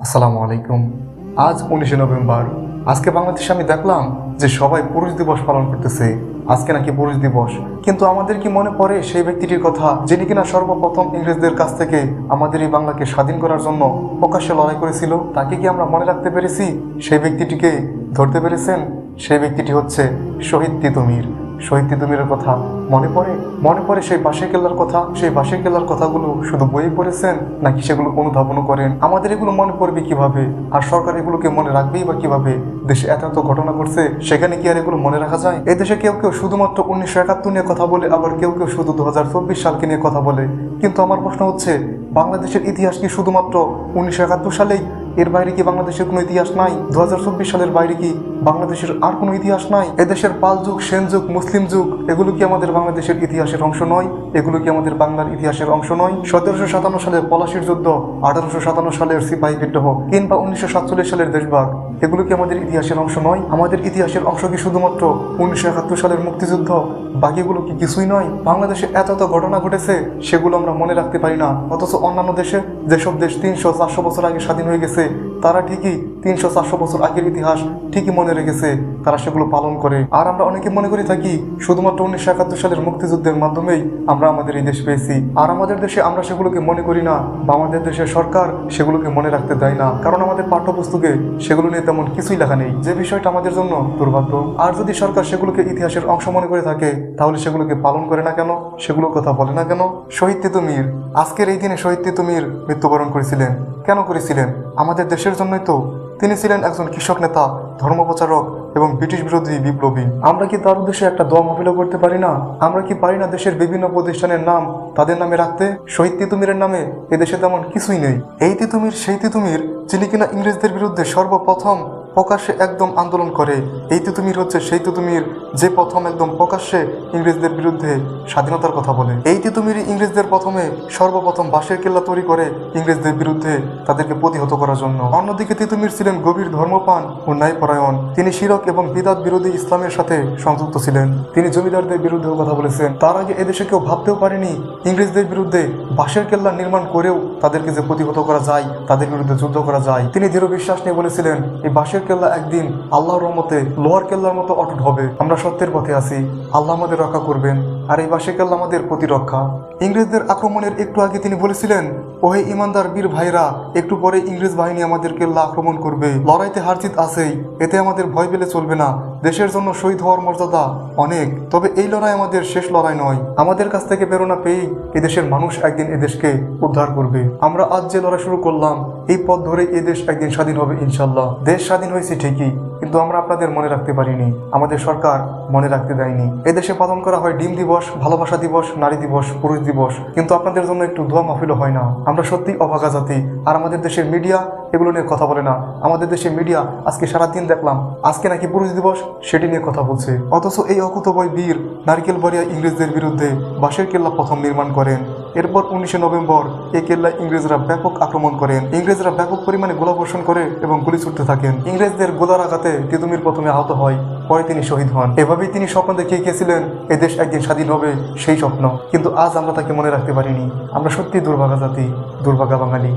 আসসালামু আলাইকুম। আজ উনিশে নভেম্বর। আজকে বাংলাদেশে আমি দেখলাম যে সবাই পুরুষ দিবস পালন করতেছে। আজকে নাকি পুরুষ দিবস। কিন্তু আমাদের কি মনে পড়ে সেই ব্যক্তিটির কথা যিনি কিনা সর্বপ্রথম ইংরেজদের কাছ থেকে আমাদের এই বাংলাকে স্বাধীন করার জন্য প্রকাশ্যে লড়াই করেছিল, তাকে কি আমরা মনে রাখতে পেরেছি? সেই ব্যক্তিটিকে ধরতে পেরেছেন? সেই ব্যক্তিটি হচ্ছে শহীদ তিতুমির। শহীদ তিতুমিরের কথা মনে পড়ে? মনে পড়ে সেই বাঁশের কেল্লার কথা? সেই বাঁশের কেল্লার কথাগুলো শুধু বইয়ে পড়েছেন? নাকি সেগুলো অনুধাবনও করেন? আমাদের এগুলো মনে পড়বে কীভাবে? আর সরকার এগুলোকে মনে রাখবেই বা কীভাবে? দেশে এত এত ঘটনা ঘটছে, সেখানে কি আর এগুলো মনে রাখা যায়? এই দেশে কেউ কেউ শুধুমাত্র উনিশশো একাত্তর নিয়ে কথা বলে, আবার কেউ কেউ শুধু দু হাজার চব্বিশ সালকে নিয়ে কথা বলে। কিন্তু আমার প্রশ্ন হচ্ছে, বাংলাদেশের ইতিহাস কি শুধুমাত্র উনিশশো একাত্তর সালেই? এর বাইরে কি বাংলাদেশের কোনো ইতিহাস নাই? দু হাজার চব্বিশ সালের বাইরে কি বাংলাদেশের আর কোনো ইতিহাস নাই। এদেশের পাল যুগ, সেন যুগ, মুসলিম যুগ, এগুলো কি আমাদের বাংলাদেশের ইতিহাসের অংশ নয়? এগুলো কি আমাদের বাংলার ইতিহাসের অংশ নয়? সতেরোশো সাতান্ন সালের পলাশির যুদ্ধ, আঠারোশো সাতান্ন সালের সিপাহী বিদ্রোহ কিংবা উনিশশো সাতচল্লিশ সালের দেশভাগ, এগুলো কি আমাদের ইতিহাসের অংশ নয়? আমাদের ইতিহাসের অংশ কি শুধুমাত্র উনিশশো একাত্তর সালের মুক্তিযুদ্ধ? বাকিগুলো কি কিছুই নয়? বাংলাদেশে এত এত ঘটনা ঘটেছে, সেগুলো আমরা মনে রাখতে পারি না। অথচ অন্যান্য দেশে যেসব দেশ তিনশো চারশো বছর আগে স্বাধীন হয়ে গেছে তারা ঠিকই তিনশো চারশো বছর আগের ইতিহাস ঠিকই মনে রেখেছে, তারা সেগুলো পালন করে। আর আমরা অনেকে মনে করে থাকি, শুধুমাত্র উনিশশো একাত্তর সালের মুক্তিযুদ্ধের মাধ্যমেই আমরা আমাদের এই দেশ পেয়েছি। আর আমাদের দেশে আমরা সেগুলোকে মনে করি না বা আমাদের দেশের সরকার সেগুলোকে মনে রাখতে দেয় না। কারণ আমাদের পাঠ্যপুস্তকে সেগুলো নিয়ে তেমন কিছুই লেখা নেই। যে বিষয়টা আমাদের জন্য দুর্ভাগ্য। আর যদি সরকার সেগুলোকে ইতিহাসের অংশ মনে করে থাকে, তাহলে সেগুলোকে পালন করে না কেন? সেগুলোর কথা বলে না কেন? শহীদ তিতুমির, আজকের এই দিনে শহীদ তিতুমির মৃত্যুবরণ করেছিলেন। কেন করেছিলেন? আমাদের দেশের জন্যই তো। তিনি ছিলেন একজন কৃষক নেতা, ধর্মপ্রচারক এবং ব্রিটিশ বিরোধী বিপ্লবী। আমরা কি তার উদ্দেশ্যে একটা দোয়া মাহফিলও করতে পারি না? আমরা কি পারি না দেশের বিভিন্ন প্রতিষ্ঠানের নাম তাদের নামে রাখতে? শহীদ তিতুমিরের নামে এদেশে তেমন কিছুই নেই। এই তিতুমির, সেই তিতুমির, যিনি কিনা ইংরেজদের বিরুদ্ধে সর্বপ্রথম প্রকাশ্যে একদম আন্দোলন করে। এই তিতুমির হচ্ছে, সেই তিতুমির যে প্রথম একদম প্রকাশ্যে ইংরেজদের বিরুদ্ধে স্বাধীনতার কথা বলে। এই তিতুমিরই ইংরেজদের প্রথমে সর্বপ্রথম বাঁশের কেল্লা তৈরি করে ইংরেজদের বিরুদ্ধে তাদেরকে প্রতিহত করার জন্য। অন্যদিকে তিতুমির ছিলেন গভীর ধর্মপান ও ন্যায়পরায়ণ। তিনি শিরক এবং বিদাত বিরোধী ইসলামের সাথে সংযুক্ত ছিলেন। তিনি জমিদারদের বিরুদ্ধেও কথা বলেছেন। তার আগে এদেশে কেউ ভাবতেও পারেনি ইংরেজদের বিরুদ্ধে বাঁশের কেল্লা নির্মাণ করেও তাদেরকে যে প্রতিহত করা যায়, তাদের বিরুদ্ধে যুদ্ধ করা যায়। তিনি দৃঢ় বিশ্বাস নিয়ে বলেছিলেন, এই বাঁশের কেল্লা একদিন আল্লাহর রহমতে লোহার কেল্লার মতো অটুট হবে। আমরা সত্যের পথে আছি। আল্লাহ আমাদের রক্ষা করবেন। আর এই বাঁশের কেল্লা আমাদের প্রতিরক্ষা। ইংরেজদের আক্রমণের একটু আগে তিনি বলেছিলেন, ওহে ইমানদার বীর ভাইরা, একটু পরে ইংরেজ বাহিনী আমাদের কেল্লা আক্রমণ করবে। লড়াইতে হারজিত আছেই, এতে আমাদের ভয় পেলে চলবে না। দেশের জন্য শহীদ হওয়ার মর্যাদা অনেক, তবে এই লড়াই আমাদের শেষ লড়াই নয়। আমাদের কাছ থেকে প্রেরণা পেয়েই এদেশের মানুষ একদিন এদেশকে উদ্ধার করবে। আমরা আজ যে লড়াই শুরু করলাম, এই পথ ধরে এদেশ একদিন স্বাধীন হবে ইনশাল্লাহ। দেশ স্বাধীন হয়েছে ঠিকই। কিন্তু আমরা আপনাদের মনে রাখতে পারিনি। আমাদের সরকার মনে রাখতে দেয়নি। এদেশে পালন করা হয় ডিম দিবস, ভালোবাসা দিবস, নারী দিবস, পুরুষ দিবস। কিন্তু আপনাদের জন্য একটু দোয়া মাহফিলও হয় না। আমরা সত্যি অভাগা জাতি। আর আমাদের দেশের মিডিয়া এগুলো নিয়ে কথা বলে না। আমাদের দেশের মিডিয়া আজকে সারাদিন দেখলাম। আজকে নাকি পুরুষ দিবস, সেটি নিয়ে কথা বলছে। অথচ এই অকুতবয় বীর নারকেল বাড়িয়া ইংরেজদের বিরুদ্ধে বাঁশের কেল্লা প্রথম নির্মাণ করেন। এরপর উনিশে নভেম্বর এই কেল্লা ইংরেজরা ব্যাপক আক্রমণ করেন। ইংরেজরা ব্যাপক পরিমাণে গোলাবর্ষণ করে এবং গুলি ছুটতে থাকেন। ইংরেজদের গোলার আঘাতে তিতুমির প্রথমে আহত হয়, পরে তিনি শহীদ হন। এভাবেই তিনি স্বপ্ন দেখিয়ে গিয়েছিলেন দেশ একদিন স্বাধীন হবে সেই স্বপ্ন। কিন্তু আজ আমরা তাকে মনে রাখতে পারিনি। আমরা সত্যি দুর্ভাগা জাতি, দুর্ভাগা বাঙালি।